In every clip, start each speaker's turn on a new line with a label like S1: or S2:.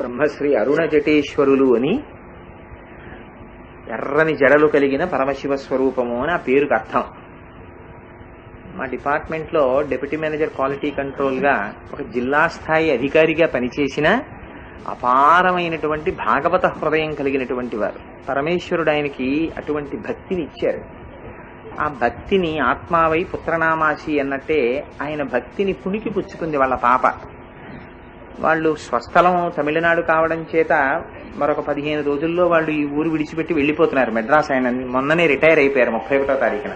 S1: బ్రహ్మశ్రీ అరుణ జటేశ్వరులు అని ఎర్రని జడలు కలిగిన పరమశివ స్వరూపము అని ఆ పేరుకు అర్థం. మా డిపార్ట్మెంట్లో డెప్యూటీ మేనేజర్ క్వాలిటీ కంట్రోల్గా ఒక జిల్లా స్థాయి అధికారిగా పనిచేసిన అపారమైనటువంటి భాగవత హృదయం కలిగినటువంటి వారు. పరమేశ్వరుడు ఆయనకి అటువంటి భక్తిని ఇచ్చారు. ఆ భక్తిని ఆత్మావై పుత్రనామాసి అన్నట్టే ఆయన భక్తిని పుణికి పుచ్చుకుంది వాళ్ళ పాప. వాళ్ళు స్వస్థలం తమిళనాడు కావడం చేత మరొక పదిహేను రోజుల్లో వాళ్ళు ఈ ఊరు విడిచిపెట్టి వెళ్ళిపోతున్నారు. మెడ్రాస్ ఆయన మొన్ననే రిటైర్ అయిపోయారు ముప్పై ఒకటో తారీఖున.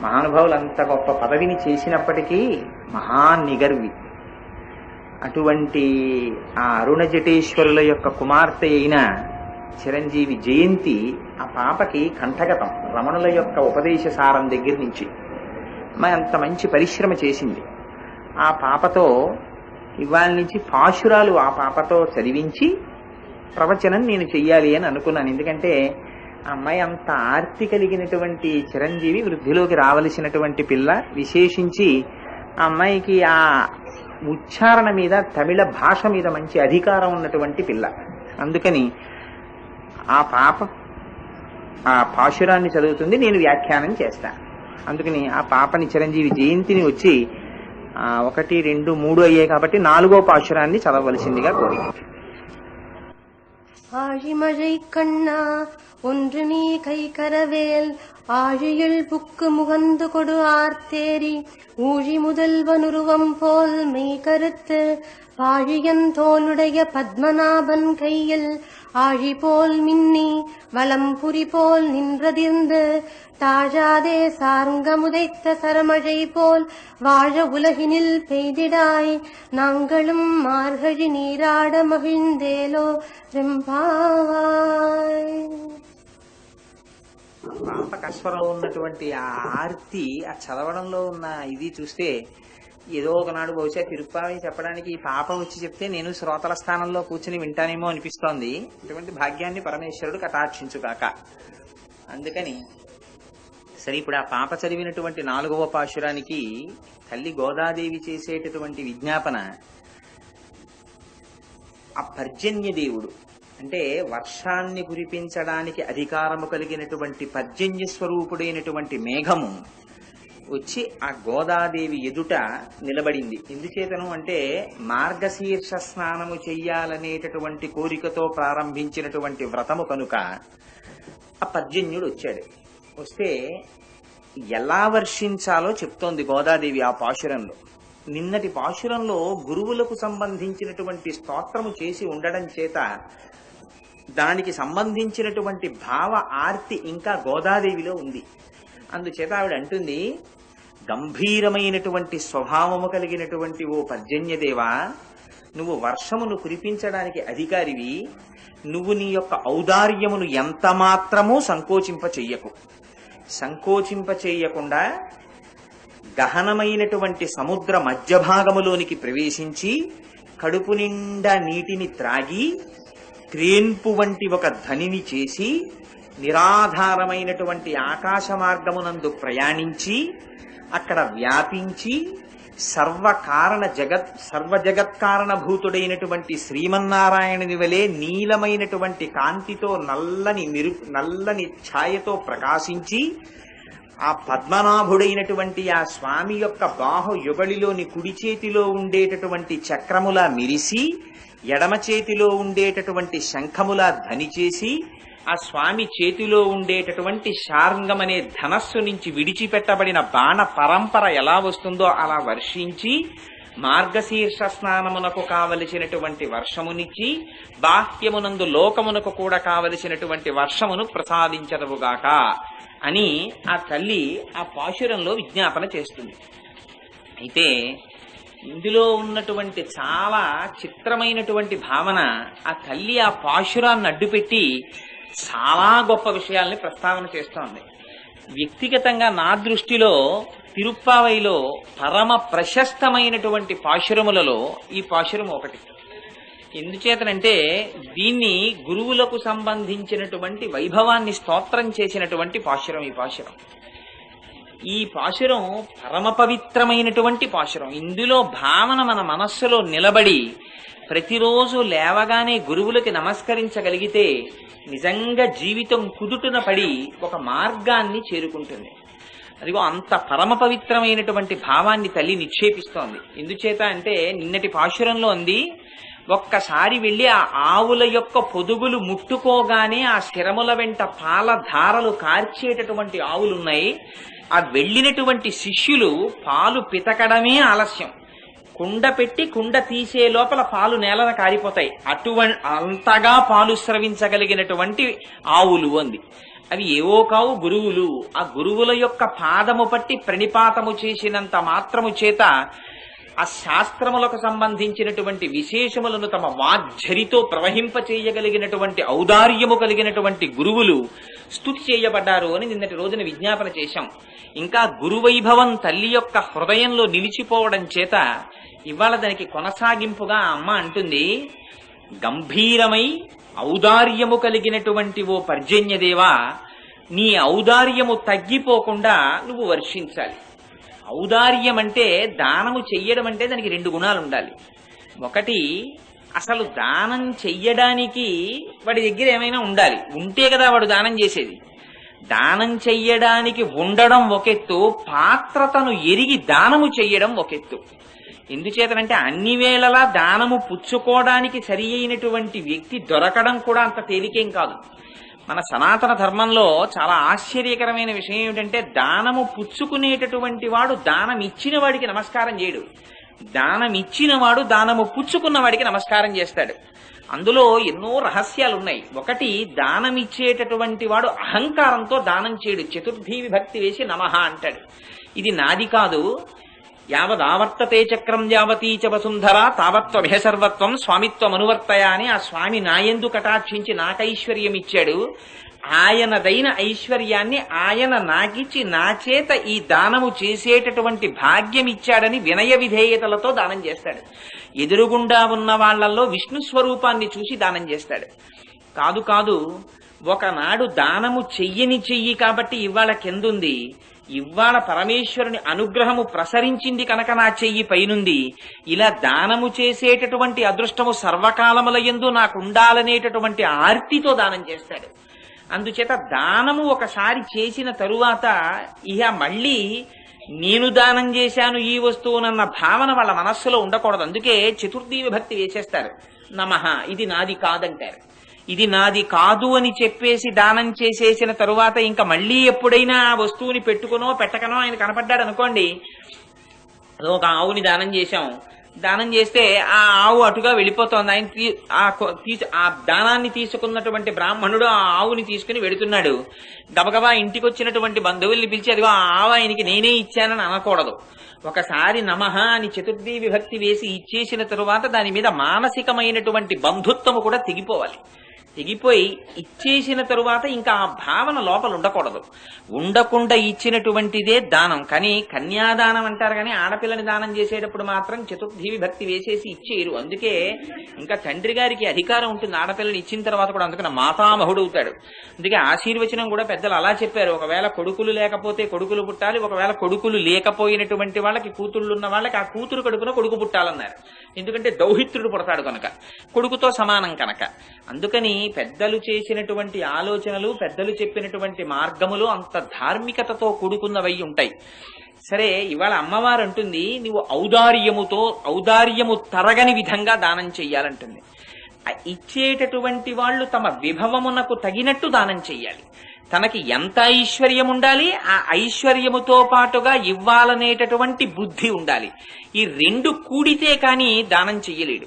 S1: మహానుభావులు అంత గొప్ప పదవిని చేసినప్పటికీ మహానిగర్వి. అటువంటి ఆ అరుణ జటేశ్వరుల యొక్క కుమార్తె అయిన చిరంజీవి జయంతి ఆ పాపకి కంఠగతం రమణుల యొక్క ఉపదేశ సారం దగ్గర నుంచి. అంత మంచి పరిశ్రమ చేసింది. ఆ పాపతో ఇవాళ నుంచి పాశురాలు ఆ పాపతో చదివించి ప్రవచనం నేను చెయ్యాలి అని అనుకున్నాను. ఎందుకంటే అమ్మాయి అంత ఆర్తి కలిగినటువంటి చిరంజీవి వృద్ధిలోకి రావలసినటువంటి పిల్ల. విశేషించి ఆ అమ్మాయికి ఆ ఉచ్చారణ మీద తమిళ భాష మీద మంచి అధికారం ఉన్నటువంటి పిల్ల. అందుకని ఆ పాప ఆ పాశురాన్ని చదువుతుంది నేను వ్యాఖ్యానం చేస్తాను. అందుకని ఆ పాపని చిరంజీవి జయంతిని వచ్చి ఒకటి రెండు మూడు అయ్యాయి కాబట్టి நாலுகோ పాశురాన్ని చదవవలసిందిగా కోరిక
S2: ஆழிமழை கண்ணா ஒன்று நீ கை கரவேல் ஆழியுள் புக்கு முகந்து கொடு ஆர்த்தேரி ஊழி முதல்வனுருவம் போல் மெய் கருத்து பாழியன் தோளுடைய பத்மநாபன் கையில் ஆழி போல் மின்னி வலம்புரி போல் நின்றதிர்ந்து தாழாதே சார்ங்கமுதைத்த சரமழை போல் வாழ உலகினில் பெய்திடாய் நாங்களும் மார்கழி நீராட மகிழ்ந்தேலோ ரெம்பாவாய்
S1: పాప కస్వరంలో ఉన్నటువంటి ఆ ఆర్తి ఆ చదవడంలో ఉన్న ఇది చూస్తే ఏదో ఒకనాడు బహుశా తిరుప్పావి చెప్పడానికి ఈ పాప వచ్చి చెప్తే నేను శ్రోతల స్థానంలో కూర్చుని వింటానేమో అనిపిస్తోంది ఇటువంటి భాగ్యాన్ని పరమేశ్వరుడు కటాక్షించుగాక అందుకని సరే ఇప్పుడు ఆ పాప చదివినటువంటి నాలుగవ పాశురానికి తల్లి గోదాదేవి చేసేటటువంటి విజ్ఞాపన ఆ పర్జన్య దేవుడు అంటే వర్షాన్ని కురిపించడానికి అధికారము కలిగినటువంటి పర్జన్య స్వరూపుడైనటువంటి మేఘము వచ్చి ఆ గోదాదేవి ఎదుట నిలబడింది. ఎందుచేతను అంటే మార్గశీర్ష స్నానము చెయ్యాలనేటటువంటి కోరికతో ప్రారంభించినటువంటి వ్రతము కనుక ఆ పర్జన్యుడు వచ్చాడు. వస్తే ఎలా వర్షించాలో చెప్తోంది గోదాదేవి ఆ పాశురంలో. నిన్నటి పాశురంలో గురువులకు సంబంధించినటువంటి స్తోత్రము చేసి ఉండడం చేత దానికి సంబంధించినటువంటి భావ ఆర్తి ఇంకా గోదాదేవిలో ఉంది. అందుచేత ఆవిడ అంటుంది గంభీరమైనటువంటి స్వభావము కలిగినటువంటి ఓ పర్జన్యదేవా నువ్వు వర్షమును కురిపించడానికి అధికారివి నువ్వు నీ యొక్క ఔదార్యమును ఎంత మాత్రమూ సంకోచింప చెయ్యకు. సంకోచింప చెయ్యకుండా గహనమైనటువంటి సముద్ర మధ్య భాగములోనికి ప్రవేశించి కడుపు నిండా నీటిని త్రాగి క్రేన్పు వంటి ఒక ధనిని చేసి నిరాధారమైనటువంటి ఆకాశ మార్గమునందు ప్రయాణించి అక్కడ వ్యాపించి సర్వకారణ జగత్ సర్వ జగత్కారణభూతుడైనటువంటి శ్రీమన్నారాయణుని వలె నీలమైనటువంటి కాంతితో నల్లని నిరు నల్లని ఛాయతో ప్రకాశించి ఆ పద్మనాభుడైనటువంటి ఆ స్వామి యొక్క బాహు యుగళిలోని కుడి చేతిలో ఉండేటటువంటి చక్రములా మిరిసి ఎడమ చేతిలో ఉండేటటువంటి శంఖములా ధని చేసి ఆ స్వామి చేతిలో ఉండేటటువంటి శార్ంగం అనే ధనస్సు నుంచి విడిచిపెట్టబడిన బాణ పరంపర ఎలా వస్తుందో అలా వర్షించి మార్గశీర్ష స్నానమునకు కావలసినటువంటి వర్షమునిచ్చి బాహ్యమునందు లోకమునకు కూడా కావలసినటువంటి వర్షమును ప్రసాదించదవుగాక అని ఆ తల్లి ఆ పాశురంలో విజ్ఞాపన చేస్తుంది. అయితే ఇందులో ఉన్నటువంటి చాలా చిత్రమైనటువంటి భావన ఆ తల్లి ఆ పాశురాన్ని అడ్డుపెట్టి చాలా గొప్ప విషయాల్ని ప్రస్తావన చేస్తోంది. వ్యక్తిగతంగా నా దృష్టిలో తిరుప్పావైలో పరమ ప్రశస్తమైనటువంటి పాశురములలో ఈ పాశురం ఒకటి. ఎందుచేతనంటే దీన్ని గురువులకు సంబంధించినటువంటి వైభవాన్ని స్తోత్రం చేసినటువంటి పాశురం ఈ పాశురం. ఈ పాశురం పరమ పవిత్రమైనటువంటి పాశురం. ఇందులో భావన మన మనస్సులో నిలబడి ప్రతిరోజు లేవగానే గురువులకి నమస్కరించగలిగితే నిజంగా జీవితం కుదుటున పడి ఒక మార్గాన్ని చేరుకుంటుంది. అదిగో అంత పరమ పవిత్రమైనటువంటి భావాన్ని తల్లి నిక్షేపిస్తోంది. ఎందుచేత అంటే నిన్నటి పాశురంలో ఉంది ఒక్కసారి వెళ్ళి ఆ ఆవుల యొక్క పొదుగులు ముట్టుకోగానే ఆ శిరముల వెంట పాల ధారలు కార్చేటటువంటి ఆవులున్నాయి. ఆ వెళ్ళినటువంటి శిష్యులు పాలు పితకడమే ఆలస్యం. కుండ పెట్టి కుండ తీసే లోపల పాలు నేలన కారిపోతాయి. అటువంటి అంతగా పాలు స్రవించగలిగినటువంటి ఆవులు అంది. అవి ఏవో కావు గురువులు. ఆ గురువుల యొక్క పాదము పట్టి ప్రణిపాతము చేసినంత మాత్రము చేత ఆ శాస్త్రములకు సంబంధించినటువంటి విశేషములను తమ వాజ్జరితో ప్రవహింప చేయగలిగినటువంటి ఔదార్యము కలిగినటువంటి గురువులు స్తుతి చేయబడ్డారు అని నిన్నటి రోజున విజ్ఞాపన చేశాం. ఇంకా గురువైభవం తల్లి యొక్క హృదయంలో నిలిచిపోవడం చేత ఇవాళ దానికి కొనసాగింపుగా అమ్మ అంటుంది గంభీరమై ఔదార్యము కలిగినటువంటి ఓ పర్జన్యదేవా నీ ఔదార్యము తగ్గిపోకుండా నువ్వు వర్షించాలి. ఔదార్యం అంటే దానము చెయ్యడం అంటే దానికి రెండు గుణాలు ఉండాలి ఒకటి అసలు దానం చెయ్యడానికి వాడి దగ్గర ఏమైనా ఉండాలి. ఉంటే కదా వాడు దానం చేసేది. దానం చెయ్యడానికి ఉండడం ఒకెత్తు పాత్రతను ఎరిగి దానము చెయ్యడం ఒకెత్తు ఎందుచేతనంటే అన్ని వేళలా దానము పుచ్చుకోవడానికి సరి అయినటువంటి వ్యక్తి దొరకడం కూడా అంత తేలికేం కాదు. మన సనాతన ధర్మంలో చాలా ఆశ్చర్యకరమైన విషయం ఏమిటంటే దానము పుచ్చుకునేటటువంటి వాడు దానం ఇచ్చిన వాడికి నమస్కారం చేయడు. దానం ఇచ్చినవాడు దానము పుచ్చుకున్న వాడికి నమస్కారం చేస్తాడు. అందులో ఎన్నో రహస్యాలు ఉన్నాయి ఒకటి దానం ఇచ్చేటటువంటి వాడు అహంకారంతో దానం చేయడు. చతుర్థీ విభక్తి వేసి నమః అంటాడు. ఇది నాది కాదు. యావదావర్తతే చక్రం యావతీ చ వసుంధర తావత్వమే సర్వత్వం స్వామిత్వం అనువర్తయ అని ఆ స్వామి నాయందు కటాక్షించి నాకైశ్వర్యం ఇచ్చాడు ఆయనదైన ఐశ్వర్యాన్ని ఆయన నాకిచ్చి నా చేత ఈ దానము చేసేటటువంటి భాగ్యం ఇచ్చాడని వినయ విధేయతలతో దానం చేస్తాడు. ఎదురుగుండా ఉన్న వాళ్ళల్లో విష్ణు స్వరూపాన్ని చూసి దానం చేస్తాడు. కాదు కాదు ఒకనాడు దానము చెయ్యని చెయ్యి కాబట్టి ఇవాళ కిందుంది ఇవాళ పరమేశ్వరుని అనుగ్రహము ప్రసరించింది కనుక నా చెయ్యి పైనుంది. ఇలా దానము చేసేటటువంటి అదృష్టము సర్వకాలముల యందు నాకు ఉండాలనేటటువంటి ఆర్తితో దానం చేస్తాడు. అందుచేత దానము ఒకసారి చేసిన తరువాత ఇహ మళ్ళీ నేను దానం చేశాను ఈ వస్తువునన్న భావన వాళ్ళ మనస్సులో ఉండకూడదు. అందుకే చతుర్థీ విభక్తి వేసేస్తారు. నమః ఇది నాది కాదంటారు. ఇది నాది కాదు అని చెప్పేసి దానం చేసేసిన తరువాత ఇంకా మళ్ళీ ఎప్పుడైనా ఆ వస్తువుని పెట్టుకునో పెట్టకనో ఆయన కనపడ్డాడు అనుకోండి. ఒక ఆవుని దానం చేశాం. దానం చేస్తే ఆ ఆవు అటుగా వెళ్ళిపోతోంది. ఆయన తీ- ఆ ఆ దానాన్ని తీసుకున్నటువంటి బ్రాహ్మణుడు ఆ ఆవుని తీసుకుని వెడుతున్నాడు. గబగబా ఇంటికి వచ్చినటువంటి బంధువుల్ని పిలిచి అదిగో ఆ ఆవు ఆయనకి నేనే ఇచ్చానని అనకూడదు. ఒకసారి నమః అని చతుర్థీ విభక్తి వేసి ఇచ్చేసిన తరువాత దాని మీద మానసికమైనటువంటి బంధుత్వము కూడా తెగిపోవాలి. తెగిపోయి ఇచ్చేసిన తరువాత ఇంకా ఆ భావన లోపల ఉండకూడదు. ఉండకుండా ఇచ్చినటువంటిదే దానం. కానీ కన్యాదానం అంటారు కానీ ఆడపిల్లని దానం చేసేటప్పుడు మాత్రం చతుర్థి విభక్తి వేసేసి ఇచ్చేయరు. అందుకే ఇంకా తండ్రి గారికి అధికారం ఉంటుంది. ఆడపిల్లని ఇచ్చిన తర్వాత కూడా అందుకని మాతామహుడు అవుతాడు అందుకే ఆశీర్వచనం కూడా పెద్దలు అలా చెప్పారు. ఒకవేళ కొడుకులు లేకపోతే కొడుకులు పుట్టాలి. ఒకవేళ కొడుకులు లేకపోయినటువంటి వాళ్ళకి కూతుళ్ళు ఉన్న వాళ్ళకి ఆ కూతురు కడుపున కొడుకు పుట్టాలన్నారు. ఎందుకంటే దౌహిత్రుడు పుడతాడు కనుక. కొడుకుతో సమానం కనుక. అందుకని పెద్దలు చేసినటువంటి ఆలోచనలు పెద్దలు చెప్పినటువంటి మార్గములు అంత ధార్మికతతో కూడుకున్నవై ఉంటాయి. సరే ఇవాళ అమ్మవారు అంటుంది నువ్వు ఔదార్యముతో ఔదార్యము తరగని విధంగా దానం చెయ్యాలంటుంది. ఇచ్చేటటువంటి వాళ్ళు తమ విభవమునకు తగినట్టు దానం చెయ్యాలి. తనకి ఎంత ఐశ్వర్యం ఉండాలి ఆ ఐశ్వర్యముతో పాటుగా ఇవ్వాలనేటటువంటి బుద్ధి ఉండాలి. ఈ రెండు కూడితే కాని దానం చెయ్యలేడు.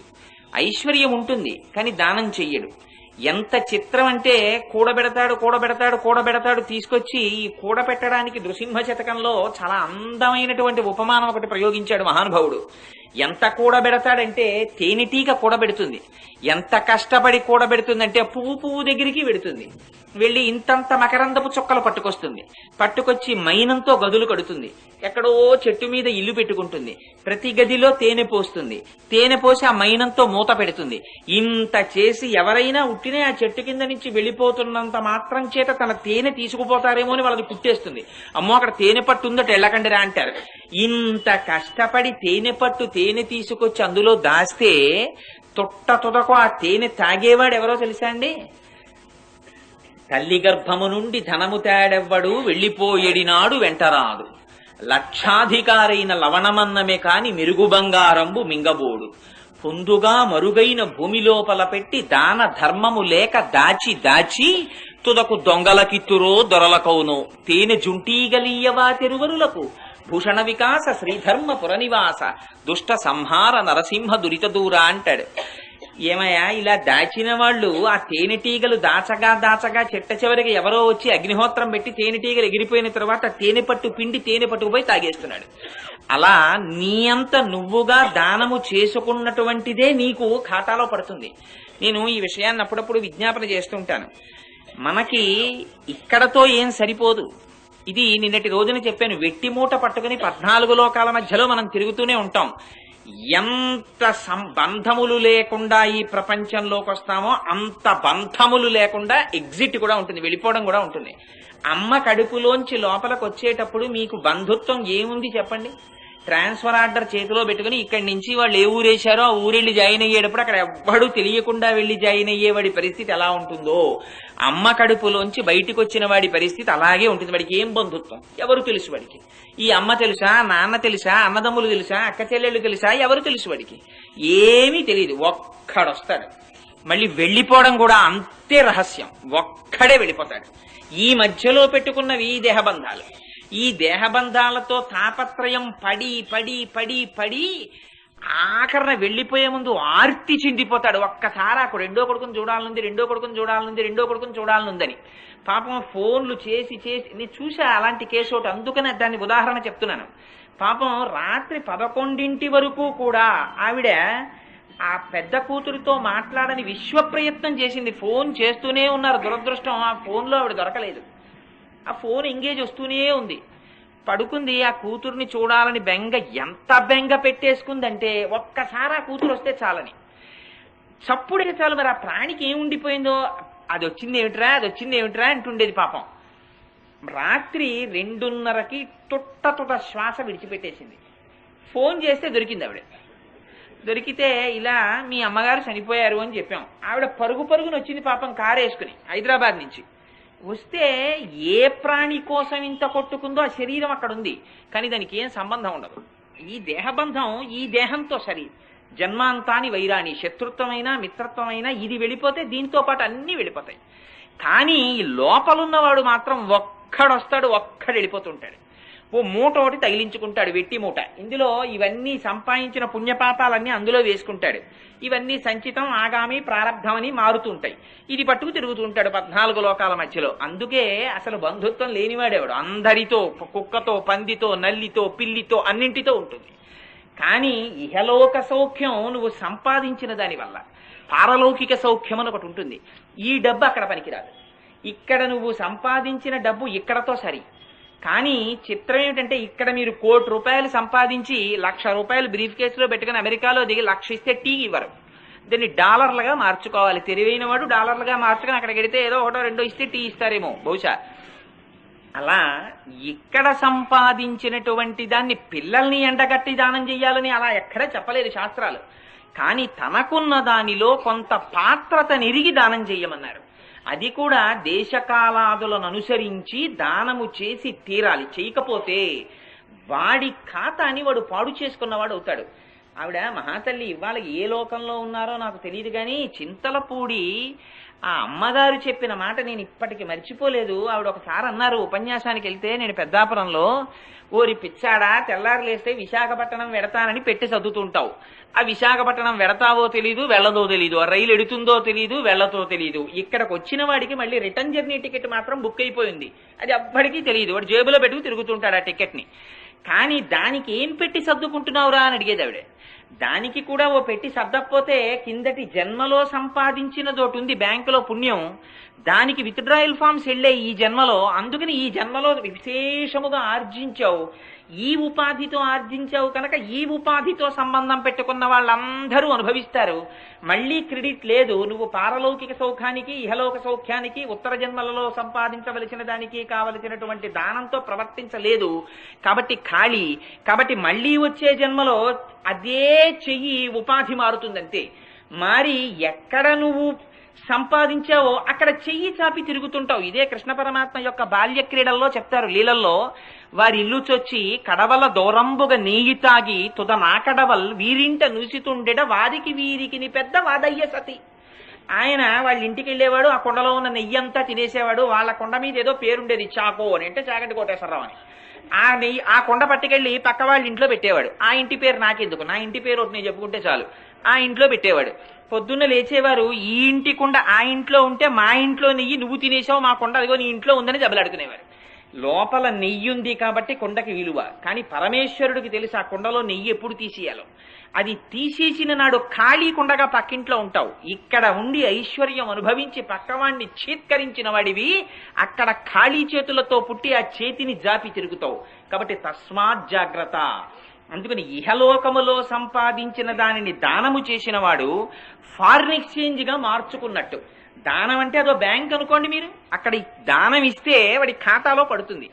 S1: ఐశ్వర్యం ఉంటుంది కానీ దానం చెయ్యడు. ఎంత చిత్రం అంటే కూడబెడతాడు కూడబెడతాడు కూడబెడతాడు తీసుకొచ్చి ఈ కూడబెట్టడానికి నృసింహ శతకంలో చాలా అందమైనటువంటి ఉపమానం ఒకటి ప్రయోగించాడు మహానుభావుడు. ఎంత కూడబెడతాడంటే తేనెటీగ కూడబెడుతుంది. ఎంత కష్టపడి కూడబెడుతుందంటే పువ్వు పువ్వు దగ్గరికి వెడుతుంది. వెళ్ళి ఇంతంత మకరందపు చుక్కలు పట్టుకొస్తుంది. పట్టుకొచ్చి మైనంతో గదులు కడుతుంది. ఎక్కడో చెట్టు మీద ఇల్లు పెట్టుకుంటుంది. ప్రతి గదిలో తేనె పోస్తుంది. తేనె పోసి ఆ మైనంతో మూత పెడుతుంది. ఇంత చేసి ఎవరైనా ఉట్టినే ఆ చెట్టు కింద నుంచి వెళ్ళిపోతున్నంత మాత్రం చేత తన తేనె తీసుకుపోతారేమో అని వాళ్ళకి పుట్టేస్తుంది అమ్మో అక్కడ తేనె పట్టు ఉందట వెళ్ళకండిరా అంటారు. ఇంత కష్టపడి తేనె పట్టు తేనె తేనె తీసుకొచ్చి అందులో దాస్తే తొట్ట తుదకు ఆ తేనె తాగేవాడు ఎవరో తెలుసా అండి? తల్లి గర్భము నుండి ధనము తేడెవ్వడు వెళ్ళిపోయేడినాడు వెంటరాదు లక్షాధికారైన లవణమన్నమే కాని మెరుగు బంగారంబు మింగబోడు. పొందుగా మరుగైన భూమి లోపల పెట్టి దాన ధర్మము లేక దాచి దాచి తుదకు దొంగలకిత్తురో దొరలకౌను. తేనె జుంటీగలీయవా తెరువరులకు? భూషణ వికాస శ్రీధర్మ పురనివాస దుష్ట సంహార నరసింహ దురిత దూర అంటాడు. ఏమయ్యా ఇలా దాచిన వాళ్ళు ఆ తేనెటీగలు దాచగా దాచగా చెట్ట చివరికి ఎవరో వచ్చి అగ్నిహోత్రం పెట్టి తేనెటీగలు ఎగిరిపోయిన తర్వాత తేనె పట్టు పిండి తేనె పట్టుకుపోయి తాగేస్తున్నాడు. అలా నీ అంత నువ్వుగా దానము చేసుకున్నటువంటిదే నీకు ఖాతాలో పడుతుంది. నేను ఈ విషయాన్ని అప్పుడప్పుడు విజ్ఞాపన చేస్తుంటాను మనకి ఇక్కడతో ఏం సరిపోదు. ఇది నిన్నటి రోజున చెప్పాను వెట్టి మూట పట్టుకుని పద్నాలుగు లోకాల మధ్యలో మనం తిరుగుతూనే ఉంటాం. ఎంత సంబంధములు లేకుండా ఈ ప్రపంచంలోకి వస్తామో అంత బంధములు లేకుండా ఎగ్జిట్ కూడా ఉంటుంది వెళ్ళిపోవడం కూడా ఉంటుంది. అమ్మ కడుపులోంచి లోపలికి వచ్చేటప్పుడు మీకు బంధుత్వం ఏముంది చెప్పండి? ట్రాన్స్ఫర్ ఆర్డర్ చేతిలో పెట్టుకుని ఇక్కడి నుంచి వాళ్ళు ఏ ఊరేశారో ఆ ఊరెళ్ళి జాయిన్ అయ్యేటప్పుడు అక్కడ ఎవ్వడూ తెలియకుండా వెళ్ళి జాయిన్ అయ్యేవాడి పరిస్థితి ఎలా ఉంటుందో అమ్మ కడుపులోంచి బయటకు వచ్చిన వాడి పరిస్థితి అలాగే ఉంటుంది. వాడికి ఏం బంధుత్వం? ఎవరు తెలుసు వాడికి? ఈ అమ్మ తెలుసా? నాన్న తెలుసా? అన్నదమ్ములు తెలుసా? అక్క చెల్లెళ్ళు తెలుసా? ఎవరు తెలుసు వాడికి? ఏమీ తెలియదు. ఒక్కడొస్తాడు. మళ్ళీ వెళ్ళిపోవడం కూడా అంతే రహస్యం. ఒక్కడే వెళ్ళిపోతాడు. ఈ మధ్యలో పెట్టుకున్నవి ఈ దేహబంధాలు. ఈ దేహబంధాలతో తాపత్రయం పడి పడి పడి పడి ఆఖరణ వెళ్ళిపోయే ముందు ఆర్తి చిందిపోతాడు. ఒక్కసారి ఆ రెండో కొడుకుని చూడాలనుంది రెండో కొడుకుని చూడాలనుంది రెండో కొడుకుని చూడాలనుందని. పాపం ఫోన్లు చేసి చేసి నేను చూసా అలాంటి కేసు ఒకటి అందుకనే దాన్ని ఉదాహరణ చెప్తున్నాను. పాపం రాత్రి పదకొండింటి వరకు కూడా ఆవిడ ఆ పెద్ద కూతురితో మాట్లాడని విశ్వ ప్రయత్నం చేసింది. ఫోన్ చేస్తూనే ఉన్నారు. దురదృష్టం ఆ ఫోన్లో ఆవిడ దొరకలేదు. ఆ ఫోన్ ఎంగేజ్ వస్తూనే ఉంది. పడుకుంది ఆ కూతుర్ని చూడాలని బెంగ ఎంత బెంగ పెట్టేసుకుందంటే ఒక్కసారి ఆ కూతురు వస్తే చాలని. చప్పుడే చాలు మరి ఆ ప్రాణికి ఏం ఉండిపోయిందో? అది వచ్చింది ఏమిట్రా అది వచ్చింది ఏమిట్రా అంటుండేది పాపం. రాత్రి రెండున్నరకి తుట్ట తుట శ్వాస విడిచిపెట్టేసింది. ఫోన్ చేస్తే దొరికింది ఆవిడ. దొరికితే ఇలా మీ అమ్మగారు చనిపోయారు అని చెప్పాం. ఆవిడ పరుగు పరుగున వచ్చింది పాపం కారు వేసుకుని హైదరాబాద్ నుంచి. వస్తే ఏ ప్రాణి కోసం ఇంత కొట్టుకుందో ఆ శరీరం అక్కడ ఉంది కానీ దానికి ఏం సంబంధం ఉండదు. ఈ దేహబంధం ఈ దేహంతో సరి. జన్మాంతాని వైరాణి శత్రుత్వమైన మిత్రత్వమైన ఇది వెళ్ళిపోతే దీంతో పాటు అన్నీ వెళ్ళిపోతాయి. కానీ లోపలున్నవాడు మాత్రం ఒక్కడొస్తాడు ఒక్కడు వెళ్ళిపోతుంటాడు. ఓ మూట ఒకటి తగిలించుకుంటాడు వెట్టి మూట. ఇందులో ఇవన్నీ సంపాదించిన పుణ్యపాపాలన్నీ అందులో వేసుకుంటాడు. ఇవన్నీ సంచితం ఆగామి ప్రారంధమని మారుతుంటాయి. ఇది పట్టుకు తిరుగుతుంటాడు పద్నాలుగు లోకాల మధ్యలో. అందుకే అసలు బంధుత్వం లేనివాడేవాడు? అందరితో కుక్కతో పందితో నల్లితో పిల్లితో అన్నింటితో ఉంటుంది. కానీ ఇహలోక సౌఖ్యం నువ్వు సంపాదించిన దానివల్ల పారలౌకిక సౌఖ్యం అని ఒకటి ఉంటుంది. ఈ డబ్బు అక్కడ పనికిరాదు. ఇక్కడ నువ్వు సంపాదించిన డబ్బు ఇక్కడతో సరి. కానీ చిత్రం ఏమిటంటే ఇక్కడ మీరు కోటి రూపాయలు సంపాదించి లక్ష రూపాయలు బ్రీఫ్ కేసులో పెట్టుకుని అమెరికాలో దిగి లక్ష ఇస్తే టీ ఇవ్వరు. దీన్ని డాలర్లుగా మార్చుకోవాలి. తెలివైన వాడు డాలర్లుగా మార్చుకుని అక్కడికి వెడితే ఏదో ఒకటో రెండో ఇస్తే టీ ఇస్తారేమో బహుశా. అలా ఇక్కడ సంపాదించినటువంటి దాన్ని పిల్లల్ని ఎండగట్టి దానం చేయాలని అలా ఎక్కడా చెప్పలేదు శాస్త్రాలు. కానీ తనకున్న దానిలో కొంత పాత్రత నిరిగి దానం చేయమన్నారు అది కూడా దేశకాలాదులను అనుసరించి దానము చేసి తీరాలి. చేయకపోతే వాడి ఖాతాని వాడు పాడు చేసుకున్నవాడు అవుతాడు. ఆవిడ మహాతల్లి ఇవాళ ఏ లోకంలో ఉన్నారో నాకు తెలియదు కానీ చింతలపూడి ఆ అమ్మగారు చెప్పిన మాట నేను ఇప్పటికి మర్చిపోలేదు. ఆవిడ ఒకసారి అన్నారు ఉపన్యాసానికి వెళ్తే నేను పెద్దాపురంలో ఓరి పిచ్చాడా తెల్లారు లేస్తే విశాఖపట్నం వెడతానని పెట్టి చదువుతుంటావు ఆ విశాఖపట్నం వెడతావో తెలీదు వెళ్ళదో తెలీదు. ఆ రైలు ఎడుతుందో తెలీదు వెళ్ళతో తెలీదు. ఇక్కడికి వచ్చిన వాడికి మళ్ళీ రిటర్న్ జర్నీ టికెట్ మాత్రం బుక్ అయిపోయింది. అది అప్పటికీ తెలియదు వాడు జేబులో పెట్టుకు తిరుగుతుంటాడు ఆ టికెట్ని కానీ దానికి ఏం పెట్టి సర్దుకుంటున్నావురా? అని అడిగేది ఆవిడే. దానికి కూడా ఓ పెట్టి సర్దకపోతే కిందటి జన్మలో సంపాదించిన చోటు ఉంది బ్యాంకులో పుణ్యం దానికి విత్డ్రాయల్ ఫామ్స్ వెళ్ళే ఈ జన్మలో అందుకని ఈ జన్మలో విశేషముగా ఆర్జించావు. ఈ ఉపాధితో ఆర్జించావు కనుక ఈ ఉపాధితో సంబంధం పెట్టుకున్న వాళ్ళందరూ అనుభవిస్తారు. మళ్ళీ క్రెడిట్ లేదు. నువ్వు పారలౌకిక సౌఖ్యానికి ఇహలోక సౌఖ్యానికి ఉత్తర జన్మలలో సంపాదించవలసిన దానికి కావలసినటువంటి దానంతో ప్రవర్తించలేదు. కాబట్టి ఖాళీ. కాబట్టి మళ్ళీ వచ్చే జన్మలో అదే చెయ్యి ఉపాధి మారుతుందంతే. మారి ఎక్కడ నువ్వు సంపాదించావో అక్కడ చెయ్యి చాపి తిరుగుతుంటావు. ఇదే కృష్ణ పరమాత్మ యొక్క బాల్య క్రీడల్లో చెప్తారు లీలల్లో. వారి ఇల్లు చొచ్చి కడవల దూరంబుగ నీయి తాగి తుద నాకడవల్ వీరింట నూసితుండెడ వారికి వీరికి పెద్ద వాదయ్య సతి. ఆయన వాళ్ళ ఇంటికి వెళ్ళేవాడు ఆ కొండలో ఉన్న నెయ్యి అంతా తినేసేవాడు వాళ్ళ కొండ మీద ఏదో పేరుండేది చాకో అని. అంటే చాకటి కోటేశ్వరరావు అని. ఆ నెయ్యి ఆ కొండ పట్టుకెళ్ళి పక్క వాళ్ళ ఇంట్లో పెట్టేవాడు. ఆ ఇంటి పేరు నాకెందుకు? నా ఇంటి పేరు ఒకటి నేను చెప్పుకుంటే చాలు. ఆ ఇంట్లో పెట్టేవాడు. పొద్దున్న లేచేవారు ఈ ఇంటి కుండ ఆ ఇంట్లో ఉంటే మా ఇంట్లో నెయ్యి నువ్వు తినేసావు మా కొండ అదిగో నీ ఇంట్లో ఉందని దెబ్బలాడుకునేవారు లోపల నెయ్యి ఉంది కాబట్టి కొండకి విలువ. కానీ పరమేశ్వరుడికి తెలుసు ఆ కొండలో నెయ్యి ఎప్పుడు తీసేయాలో. అది తీసేసిన నాడు ఖాళీ కుండగా పక్కింట్లో ఉంటావు. ఇక్కడ ఉండి ఐశ్వర్యం అనుభవించి పక్కవాణ్ణి చేత్కరించిన వాడివి అక్కడ ఖాళీ చేతులతో పుట్టి ఆ చేతిని జాపి తిరుగుతావు. కాబట్టి తస్మాత్ జాగ్రత్త. అందుకని ఇహలోకములో సంపాదించిన దానిని దానము చేసిన వాడు ఫారిన్ ఎక్స్చేంజ్గా మార్చుకున్నట్టు. దానం అంటే అదో బ్యాంక్ అనుకోండి మీరు. అక్కడ దానం ఇస్తే వాడి ఖాతాలో పడుతుంది.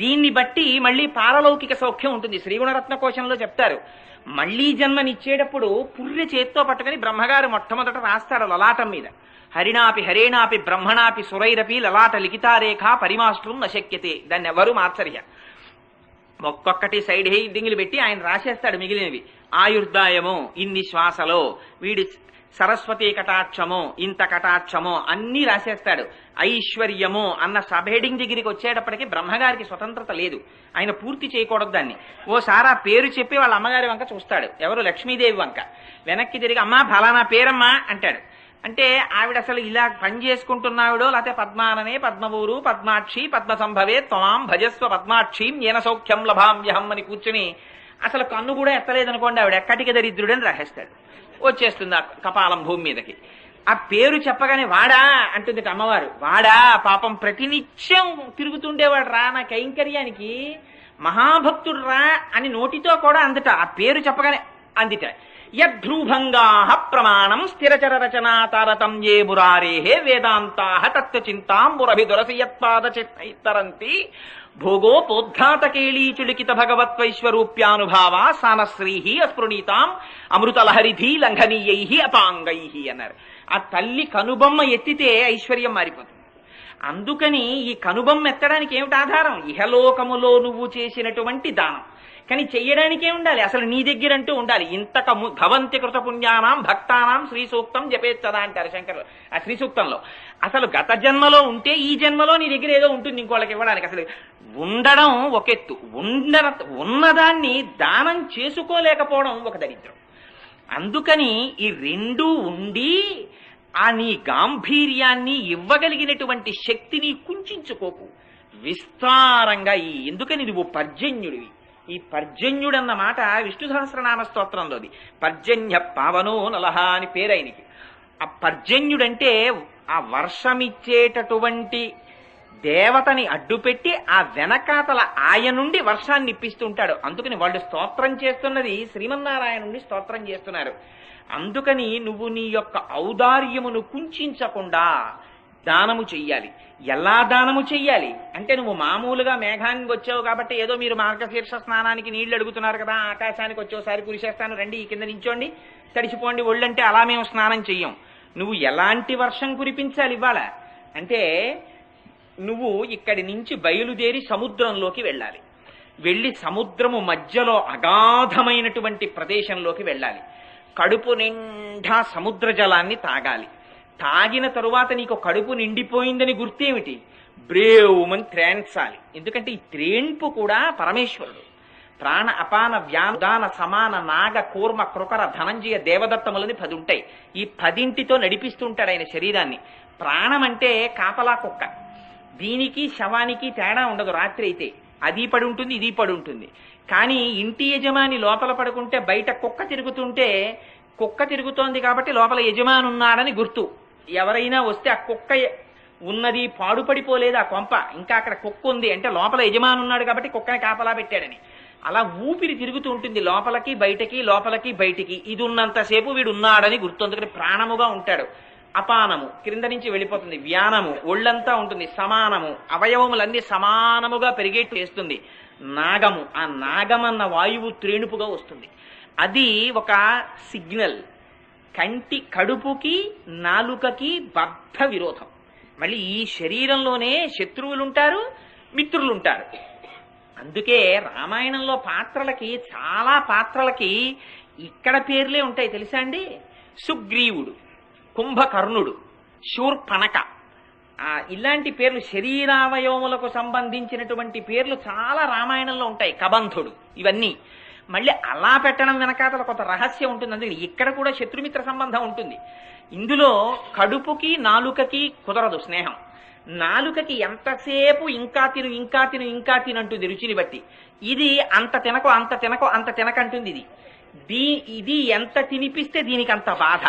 S1: దీన్ని బట్టి మళ్ళీ పారలౌకిక సౌఖ్యం ఉంటుంది. శ్రీగుణరత్న కోశంలో చెప్తారు. మళ్ళీ జన్మనిచ్చేటప్పుడు పుర్రె చేత్తో పట్టుకుని బ్రహ్మగారు మొట్టమొదట రాస్తాడు లలాటం మీద. హరిణాపి హరేణాపి బ్రహ్మణాపి సురైరపి లలాట లిఖితారేఖ పరిమాష్టం నశక్యతే. దాన్ని ఎవరు మార్చరియ? ఒక్కొక్కటి సైడ్ హెడ్డింగ్లు పెట్టి ఆయన రాసేస్తాడు మిగిలినవి. ఆయుర్దాయము ఇన్ని శ్వాసలో. వీడి సరస్వతి కటాక్షము ఇంత కటాక్షము అన్నీ రాసేస్తాడు. ఐశ్వర్యము అన్న సబ్ హెడింగ్ దగ్గరికి వచ్చేటప్పటికి బ్రహ్మగారికి స్వతంత్రత లేదు. ఆయన పూర్తి చేయకూడదు దాన్ని. ఓసారి ఆ పేరు చెప్పి వాళ్ళ అమ్మగారి వంక చూస్తాడు. ఎవరు? లక్ష్మీదేవి వంక. వెనక్కి తిరిగి అమ్మా ఫలానా పేరమ్మా అంటాడు. అంటే ఆవిడ అసలు ఇలా పని చేసుకుంటున్నావిడో లేకపోతే పద్మాననే పద్మవూరు పద్మాక్షి పద్మ సంభవే త్వాం భజస్వ పద్మాక్షిం ఏన సౌఖ్యం లభాం యహం అని కూర్చుని అసలు కన్ను కూడా ఎత్తలేదనుకోండి ఆవిడ. ఎక్కటికి దరిద్రుడని రాసేస్తాడు. వచ్చేస్తుంది ఆ కపాలం భూమి మీదకి. ఆ పేరు చెప్పగానే వాడా అంటుంది అమ్మవారు. వాడా పాపం ప్రతినిత్యం తిరుగుతుండేవాడు రా నా కైంకర్యానికి మహాభక్తుడు రా అని నోటితో కూడా అందట. ఆ పేరు చెప్పగానే అందిట. యద్భ్రూభంగా ప్రమాణం స్థిరచర రచనా తారతం తారతమ్యే మురారే వేదాంతా తత్వచింతాంబురభిదురసి యత్పాద చిత్తరంతి భోగోపోద్ఘాతకేళీచులికిత భగవత్వైశ్వరూప్యానుభావ సానశ్రీహి అస్పృణీతాం అమృతలహరిధి లంఘనీయై అపాంగై అన్నారు ఆ తల్లి కనుబొమ్మ ఎత్తితే ఐశ్వర్యం మారిపోతుంది. అందుకని ఈ కనుబొమ్మ ఎత్తడానికి ఏమిటి ఆధారం? ఇహలోకములో నువ్వు చేసినటువంటి దానం. కానీ చెయ్యడానికే ఉండాలి. అసలు నీ దగ్గర అంటూ ఉండాలి. ఇంతక ము- భవంతి కృత పుణ్యానాం భక్తానాం శ్రీ సూక్తం జపేచ్చదా అంటారు శంకరులు ఆ శ్రీ సూక్తంలో అసలు గత జన్మలో ఉంటే ఈ జన్మలో నీ దగ్గర ఏదో ఉంటుంది ఇంకోళ్ళకి ఇవ్వడానికి. అసలు ఉండడం ఒక ఎత్తు. ఉండ ఉన్నదాన్ని దానం చేసుకోలేకపోవడం ఒక దరిద్రం. అందుకని ఈ రెండు ఉండి ఆ నీ గాంభీర్యాన్ని ఇవ్వగలిగినటువంటి శక్తిని కుంచుకోకు విస్తారంగా ఈ ఎందుకని నువ్వు పర్జన్యుడివి? ఈ పర్జన్యుడన్న మాట విష్ణు సహస్రనామ స్తోత్రంలోది పర్జన్య పావనో నలహ అని పేరైనకి ఆ పర్జన్యుడంటే ఆ వర్షమిచ్చేటటువంటి దేవతని అడ్డుపెట్టి ఆ వెనకాతల ఆయ నుండి వర్షాన్ని ఇప్పిస్తుంటాడు. అందుకని వాళ్ళు స్తోత్రం చేస్తున్నది శ్రీమన్నారాయణ నుండి స్తోత్రం చేస్తున్నారు. అందుకని నువ్వు నీ యొక్క ఔదార్యమును కుంచకుండా దానము చెయ్యాలి. ఎలా దానము చెయ్యాలి? అంటే నువ్వు మామూలుగా మేఘానికి వచ్చావు కాబట్టి ఏదో మీరు మార్గశీర్ష స్నానానికి నీళ్ళు అడుగుతున్నారు కదా ఆకాశానికి వచ్చేసారి కురిసేస్తాను రండి ఈ కింద నించోండి తడిచిపోండి ఒళ్ళంటే అలా మేము స్నానం చెయ్యం. నువ్వు ఎలాంటి వర్షం కురిపించాలి ఇవాళ? అంటే నువ్వు ఇక్కడి నుంచి బయలుదేరి సముద్రంలోకి వెళ్ళాలి. వెళ్ళి సముద్రము మధ్యలో అగాధమైనటువంటి ప్రదేశంలోకి వెళ్ళాలి. కడుపు నిండా సముద్ర జలాన్ని తాగాలి. తాగిన తరువాత నీకు కడుపు నిండిపోయిందని గుర్తేమిటి? బ్రేవుమని త్రేన్సాలి. ఎందుకంటే ఈ త్రేన్పు కూడా పరమేశ్వరుడు. ప్రాణ అపాన వ్యాదాన సమాన నాగ కూర్మ కృకర ధనంజయ దేవదత్తములని పది ఉంటాయి ఈ పదింటితో నడిపిస్తుంటాడు ఆయన శరీరాన్ని. ప్రాణం అంటే కాపలా కుక్క. దీనికి శవానికి తేడా ఉండదు రాత్రి అయితే. అది పడి ఉంటుంది ఇది పడి ఉంటుంది కానీ ఇంటి యజమాని లోపల పడుకుంటే బయట కుక్క తిరుగుతుంటే కుక్క తిరుగుతోంది కాబట్టి లోపల యజమాని ఉన్నాడని గుర్తు. ఎవరైనా వస్తే ఆ కుక్క ఉన్నది పాడుపడిపోలేదు ఆ కొంప. ఇంకా అక్కడ కుక్క ఉంది అంటే లోపల యజమాని ఉన్నాడు కాబట్టి కుక్కని కాపలా పెట్టాడని. అలా ఊపిరి తిరుగుతూ ఉంటుంది లోపలికి బయటకి లోపలికి బయటికి. ఇది ఉన్నంతసేపు వీడు ఉన్నాడని గుర్తు అందుకని ప్రాణముగా ఉంటాడు. అపానము. క్రింద నుంచి వెళ్ళిపోతుంది. వ్యానము. ఒళ్ళంతా ఉంటుంది. సమానము. అవయవములన్నీ సమానముగా పెరిగేట్టు చేస్తుంది. నాగము. ఆ నాగమన్న వాయువు త్రేణుపుగా వస్తుంది. అది ఒక సిగ్నల్. కంటి కడుపుకి నాలుకకి బద్ధ విరోధం. మళ్ళీ ఈ శరీరంలోనే శత్రువులుంటారు మిత్రులుంటారు. అందుకే రామాయణంలో పాత్రలకి చాలా పాత్రలకి ఇక్కడ పేర్లే ఉంటాయి తెలుసా అండి? సుగ్రీవుడు కుంభకర్ణుడు శూర్పణక. ఇలాంటి పేర్లు శరీరావయవములకు సంబంధించినటువంటి పేర్లు చాలా రామాయణంలో ఉంటాయి. కబంధుడు ఇవన్నీ. మళ్ళీ అలా పెట్టడం వెనకాతల కొంత రహస్యం ఉంటుంది. అందుకని ఇక్కడ కూడా శత్రుమిత్ర సంబంధం ఉంటుంది. ఇందులో కడుపుకి నాలుకకి కుదరదు స్నేహం. నాలుకకి ఎంతసేపు ఇంకా తిను ఇంకా తిను ఇంకా తినంటుంది రుచిని బట్టి. ఇది అంత తినకో అంత తినకో అంత తినకంటుంది ఇది. దీ ఇది ఎంత తినిపిస్తే దీనికి అంత బాధ.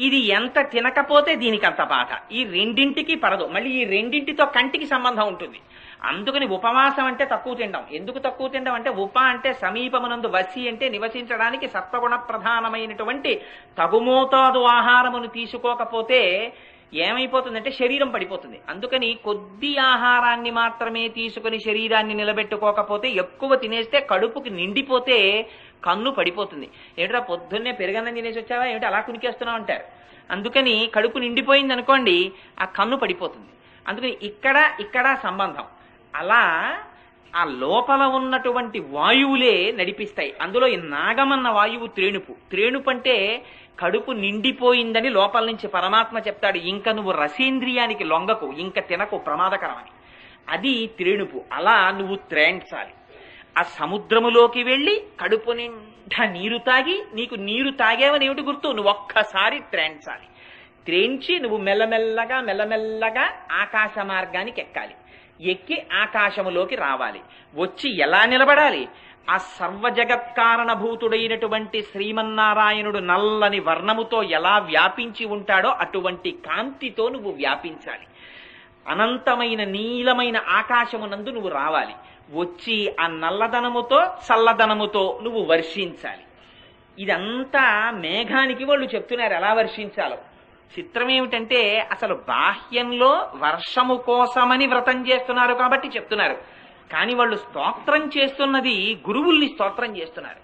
S1: ఇది ఎంత తినకపోతే దీనికి అంత బాధ. ఈ రెండింటికి పడదు మళ్ళీ ఈ రెండింటితో కంటికి సంబంధం ఉంటుంది. అందుకని ఉపవాసం అంటే తక్కువ తినడం ఎందుకు తక్కువ తినడం అంటే ఉప అంటే సమీపమునందు వసి అంటే నివసించడానికి సత్వగుణ ప్రధానమైనటువంటి తగుమోతాదు ఆహారమును తీసుకోకపోతే ఏమైపోతుందంటే శరీరం పడిపోతుంది. అందుకని కొద్ది ఆహారాన్ని మాత్రమే తీసుకుని శరీరాన్ని నిలబెట్టుకోకపోతే ఎక్కువ తినేస్తే కడుపుకి నిండిపోతే కన్ను పడిపోతుంది. ఏమిటా పొద్దున్నే పెరగన్నం తినేసి వచ్చావా? ఏమిటి అలా కునికేస్తున్నావు అంటారు. అందుకని కడుపు నిండిపోయింది అనుకోండి ఆ కన్ను పడిపోతుంది. అందుకని ఇక్కడ ఇక్కడ సంబంధం. అలా ఆ లోపల ఉన్నటువంటి వాయువులే నడిపిస్తాయి. అందులో ఈ నాగమన్న వాయువు త్రేణుపు. త్రేణుపు అంటే కడుపు నిండిపోయిందని లోపల నుంచి పరమాత్మ చెప్తాడు ఇంక నువ్వు రసేంద్రియానికి లొంగకు ఇంక తినకు ప్రమాదకరమని. అది త్రేణుపు. అలా నువ్వు త్రేంచాలి ఆ సముద్రములోకి వెళ్ళి కడుపు నిండా నీరు తాగి నీకు నీరు తాగేవని ఏమిటి గుర్తు? నువ్వు ఒక్కసారి త్రేంచాలి త్రేంచి నువ్వు మెల్లమెల్లగా మెల్లమెల్లగా ఆకాశ మార్గానికి ఎక్కాలి. ఎక్కి ఆకాశములోకి రావాలి. వచ్చి ఎలా నిలబడాలి? ఆ సర్వజగత్కారణభూతుడైనటువంటి శ్రీమన్నారాయణుడు నల్లని వర్ణముతో ఎలా వ్యాపించి ఉంటాడో అటువంటి కాంతితో నువ్వు వ్యాపించాలి. అనంతమైన నీలమైన ఆకాశమునందు నువ్వు రావాలి. వచ్చి ఆ నల్లదనముతో చల్లదనముతో నువ్వు వర్షించాలి. ఇదంతా మేఘానికి వాళ్ళు చెప్తున్నారు ఎలా వర్షించాలో. చిత్రం ఏమిటంటే అసలు బాహ్యంలో వర్షము కోసమని వ్రతం చేస్తున్నారు కాబట్టి చెప్తున్నారు. కానీ వాళ్ళు స్తోత్రం చేస్తున్నది గురువుల్ని స్తోత్రం చేస్తున్నారు.